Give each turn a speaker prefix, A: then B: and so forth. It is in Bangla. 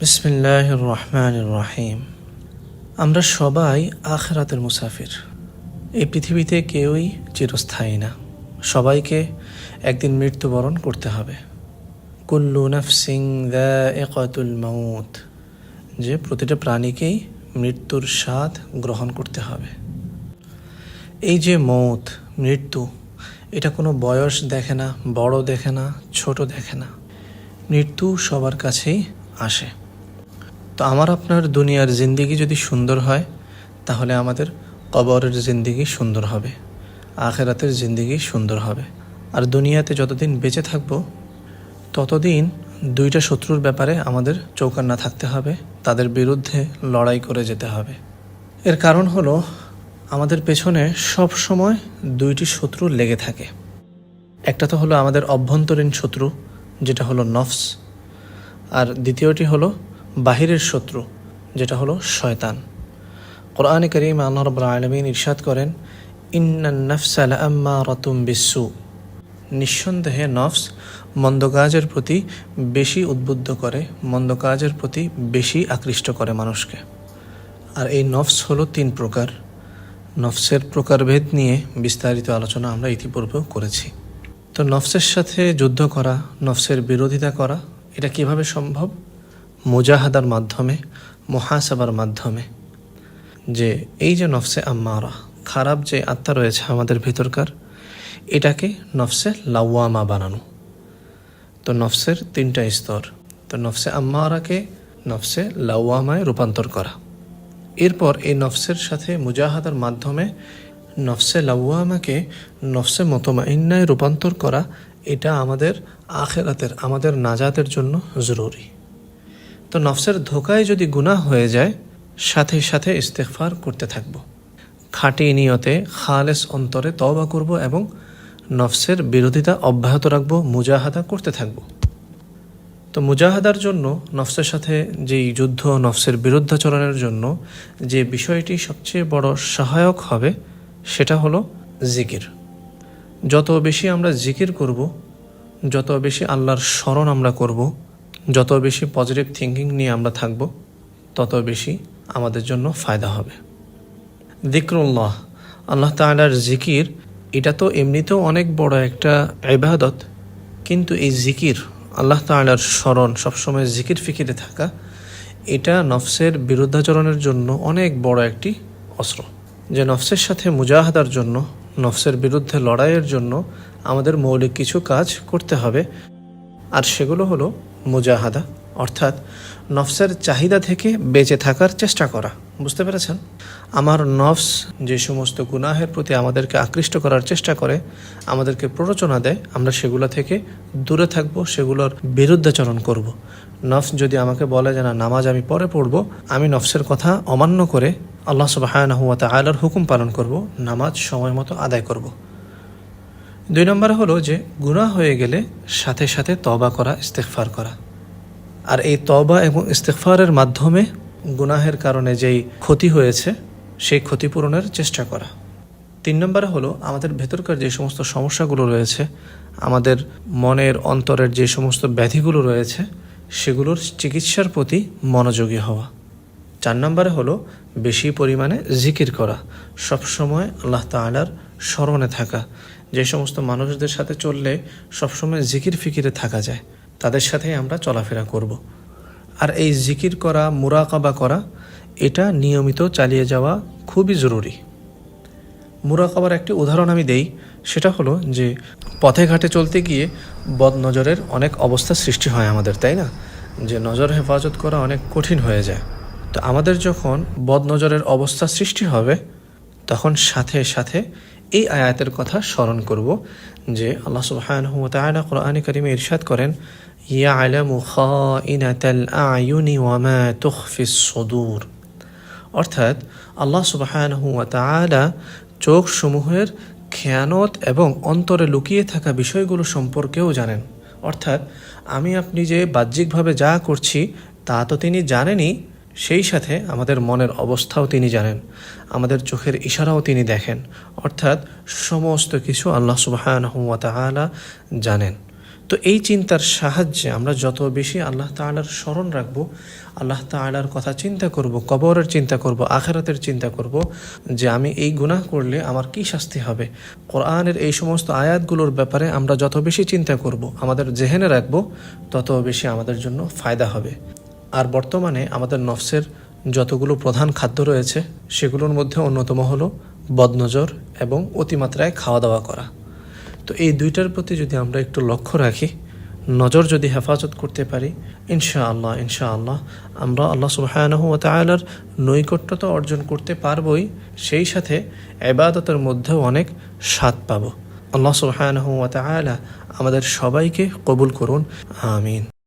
A: বিসমিল্লাহ রহমান রহিম আমরা সবাই আখরাতের মুসাফির। এই পৃথিবীতে কেউই চিরস্থায়ী না। সবাইকে একদিন মৃত্যুবরণ করতে হবে। কুল্লু নফসিং দাতুল মৌত যে প্রতিটা প্রাণীকেই মৃত্যুর স্বাদ গ্রহণ করতে হবে। এই যে মৌত, মৃত্যু, এটা কোনো বয়স দেখে না, বড় দেখে না, ছোট দেখে না। মৃত্যু সবার কাছেই আসে। তো আমার আপনার দুনিয়ার জিন্দিগি যদি সুন্দর হয়, তাহলে আমাদের কবরের জিন্দিগি সুন্দর হবে, আখেরাতের জিন্দিগি সুন্দর হবে। আর দুনিয়াতে যতদিন বেঁচে থাকব, ততদিন দুইটা শত্রুর ব্যাপারে আমাদের চৌকান্না থাকতে হবে, তাদের বিরুদ্ধে লড়াই করে যেতে হবে। এর কারণ হলো, আমাদের পেছনে সব সময় দুইটি শত্রু লেগে থাকে। একটা তো হলো আমাদের অভ্যন্তরীণ শত্রু, যেটা হলো নফস, আর দ্বিতীয়টি হলো বাহিরের শত্রু, যেটা হলো শয়তান। কোরআনে করিম আল্লাহ আলমিন ইরশাদ করেন, ইন্নান আম্মা রতুম নিঃসন্দেহে নফস মন্দ কাজের প্রতি বেশি উদ্বুদ্ধ করে, মন্দ কাজের প্রতি বেশি আকৃষ্ট করে মানুষকে। আর এই নফস হলো তিন প্রকার। নফসের প্রকারভেদ নিয়ে বিস্তারিত আলোচনা আমরা ইতিপূর্বেও করেছি। তো নফসের সাথে যুদ্ধ করা, নফসের বিরোধিতা করা, এটা কীভাবে সম্ভব? মুজাহাদার মাধ্যমে, মহাসাবার মাধ্যমে। যে এই যে নফসে আম্মারা, খারাপ যে আত্মা রয়েছে আমাদের ভিতরকার, এটাকে নফসে লাওয়ামা বানানো। তো নফসের তিনটা স্তর। তো নফসে আম্মারাকে নফসে লাওয়ামায় রূপান্তর করা। এরপর এই নফসের সাথে মুজাহাদার মাধ্যমে নফসে লাউয়ামাকে নফসে মতমাইন্নায় রূপান্তর করা, এটা আমাদের আখেরাতের, আমাদের নাজাতের জন্য জরুরি। তো নফসের ধোকায় যদি গুনাহ হয়ে যায়, সাথে সাথে ইস্তেকফার করতে থাকব। খাঁটি নিয়তে খালেস অন্তরে তওবা করব এবং নফসের বিরোধিতা অব্যাহত রাখব, মুজাহাদা করতে থাকব। তো মুজাহাদার জন্য, নফসের সাথে যেই যুদ্ধ, নফসের বিরুদ্ধাচরণের জন্য যে বিষয়টি সবচেয়ে বড় সহায়ক হবে, সেটা হলো জিকির। যত বেশি আমরা জিকির করব, যত বেশি আল্লাহর স্মরণ আমরা করব যত বেশি পজিটিভ থিঙ্কিং নিয়ে আমরা থাকব, তত বেশি আমাদের জন্য ফায়দা হবে। দিকরুল্লাহ, আল্লাহ তালার জিকির, এটা তো এমনিতেও অনেক বড় একটা ইবাদত, কিন্তু এই জিকির, আল্লাহ তালার স্মরণ, সবসময় জিকির ফিকিরে থাকা, এটা নফসের বিরুদ্ধাচরণের জন্য অনেক বড় একটি অস্ত্র। যে নফসের সাথে মুজাহাদার জন্য, নফসের বিরুদ্ধে লড়াইয়ের জন্য আমাদের মৌলিক কিছু কাজ করতে হবে। আর সেগুলো হলো মুজাহাদা, অর্থাৎ নফসের চাহিদা থেকে বেঁচে থাকার চেষ্টা করা, বুঝতে পেরেছেন আমার নফস যে সমস্ত গুনাহের প্রতি আমাদেরকে আকৃষ্ট করার চেষ্টা করে, আমাদেরকে প্ররোচনা দেয়, আমরা সেগুলো থেকে দূরে থাকব, সেগুলোর বিরুদ্ধাচরণ করব। নফস যদি আমাকে বলে যে, না, নামাজ আমি পরে পড়ব, আমি নফসের কথা অমান্য করে আল্লাহ সুবাহানহুয়াতে আলার হুকুম পালন করব, নামাজ সময় মতো আদায় করব। দুই নম্বর হলো যে, গুনাহ হয়ে গেলে সাথে সাথে তবা করা ইস্তেকফার করা। আর এই তবা এবং ইস্তেকফারের মাধ্যমে গুনাহের কারণে যেই ক্ষতি হয়েছে, সেই ক্ষতিপূরণের চেষ্টা করা। তিন নম্বরে হলো আমাদের ভেতরকার যে সমস্ত সমস্যাগুলো রয়েছে, আমাদের মনের অন্তরের যে সমস্ত ব্যাধিগুলো রয়েছে, সেগুলোর চিকিৎসার প্রতি মনোযোগী হওয়া। চার নম্বরে হলো বেশি পরিমাণে জিকির করা, সবসময় আল্লাহ তালার স্মরণে থাকা। যে সমস্ত মানুষদের সাথে চললে সবসময় জিকির ফিকিরে থাকা যায়, তাদের সাথেই আমরা চলাফেরা করব। আর এই জিকির করা, মুরাকাবা করা, এটা নিয়মিত চালিয়ে যাওয়া খুবই জরুরি। মুরাকাবার একটি উদাহরণ আমি দেই, সেটা হলো যে পথে ঘাটে চলতে গিয়ে বদ নজরের অনেক অবস্থা সৃষ্টি হয় আমাদের, তাই না? যে নজর, হেফাজত করা অনেক কঠিন হয়ে যায়। তো আমাদের যখন বদ নজরের অবস্থা সৃষ্টি হবে, তখন সাথে সাথে এই আয়াতের কথা স্মরণ করব যে আল্লাহ সুবহানাহু ওয়া তাআলা কোরআনে কারিমে ইরশাদ করেন, ইয়ালামু খাইনাতাল আয়ুনি ওয়া মা তুখফিস সুদূর। অর্থাৎ আল্লাহ সুবহানাহু ওয়া তাআলা চোখ সমূহের খেয়ানত এবং অন্তরে লুকিয়ে থাকা বিষয়গুলো সম্পর্কেও জানেন। অর্থাৎ আমি আপনি যে বাহ্যিকভাবে যা করছি তা তো তিনি জানেনই সেই সাথে আমাদের মনের অবস্থাও তিনি জানেন, আমাদের চোখের ইশারাও তিনি দেখেন, অর্থাৎ সমস্ত কিছু আল্লাহ সুবাহান হুয়া জানেন। তো এই চিন্তার সাহায্যে আমরা যত বেশি আল্লাহ তাআলার স্মরণ রাখব, আল্লাহ তাআলার কথা চিন্তা করব, কবরের চিন্তা করব, আখেরাতের চিন্তা করব, যে আমি এই গুনাহ করলে আমার কি শাস্তি হবে? কোরআনের এই সমস্ত আয়াতগুলোর ব্যাপারে আমরা যত বেশি চিন্তা করব, আমাদের জেহেনে রাখব, তত বেশি আমাদের জন্য ফায়দা হবে। আর বর্তমানে আমাদের নফসের যতগুলো প্রধান খাদ্য রয়েছে, সেগুলোর মধ্যে অন্যতম হলো বদনজর এবং অতিমাত্রায় খাওয়া দাওয়া করা। তো এই দুইটার প্রতি যদি আমরা একটু লক্ষ্য রাখি, নজর যদি হেফাজত করতে পারি, ইনশাআল্লাহ ইনশাআল্লাহ, আমরা আল্লাহ সুবহানাহু ওয়া তাআলার নৈকট্যতা অর্জন করতে পারবই, সেই সাথে এবাদতের মধ্যেও অনেক স্বাদ পাবো। আল্লাহ সুবহানাহু তাআলা আমাদের সবাইকে কবুল করুন, আমিন।